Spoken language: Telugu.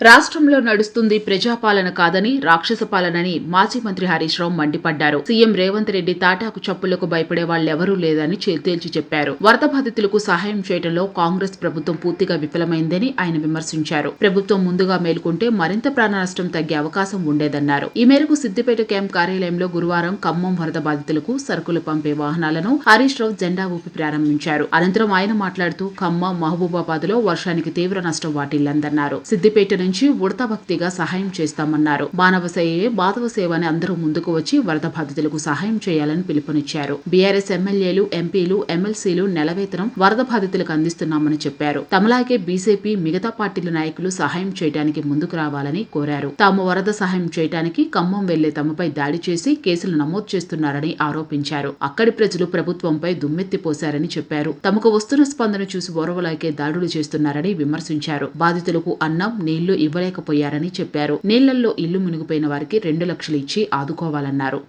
రాష్ట్రంలో నడుస్తుంది ప్రజాపాలన కాదని రాక్షస పాలనని మాజీ మంత్రి హరీష్ రావు మండిపడ్డారు. సీఎం రేవంత్ రెడ్డి తాటాకు చప్పులకు భయపడే వాళ్ళెవరూ లేదని తేల్చి చెప్పారు. వరద బాధితులకు సహాయం చేయడంలో కాంగ్రెస్ ప్రభుత్వం పూర్తిగా విఫలమైందని ఆయన విమర్శించారు. ప్రభుత్వం ముందుగా మేల్కొంటే మరింత ప్రాణ నష్టం తగ్గే అవకాశం ఉండేదన్నారు. ఈ మేరకు సిద్దిపేట క్యాంప్ కార్యాలయంలో గురువారం ఖమ్మం వరద బాధితులకు సరుకులు పంపే వాహనాలను హరీష్ రావు జెండా ఊపి ప్రారంభించారు. అనంతరం ఆయన మాట్లాడుతూ ఖమ్మం మహబూబాబాద్లో వర్షానికి తీవ్ర నష్టం వాటిల్లందన్నారు. సిద్దిపేట నుంచి ఉడత భక్తిగా సహాయం చేస్తామన్నారు. మానవ సేవే మాధవ సేవ అని అందరూ ముందుకు వచ్చి వరద బాధితులకు సహాయం చేయాలని పిలుపునిచ్చారు. బీఆర్ఎస్ ఎమ్మెల్యేలు ఎంపీలు ఎమ్మెల్సీలు నెలవేతనం వరద బాధితులకు అందిస్తున్నామని చెప్పారు. తమలాగే బీజేపీ మిగతా పార్టీల నాయకులు సహాయం చేయడానికి ముందుకు రావాలని కోరారు. తాము వరద సహాయం చేయడానికి ఖమ్మం వెళ్ళే తమపై దాడి చేసి కేసులు నమోదు చేస్తున్నారని ఆరోపించారు. అక్కడి ప్రజలు ప్రభుత్వంపై దుమ్మెత్తిపోశారని చెప్పారు. తమకు వస్తున్న స్పందన చూసి ఓరవలాగే దాడులు చేస్తున్నారని విమర్శించారు. బాధితులకు అన్నం నీళ్ళు ఇవ్వలేకపోయారని చెప్పారు. నీళ్ళల్లో ఇల్లు మునిగిపోయిన వారికి రెండు లక్షలు ఇచ్చి ఆదుకోవాలన్నారు.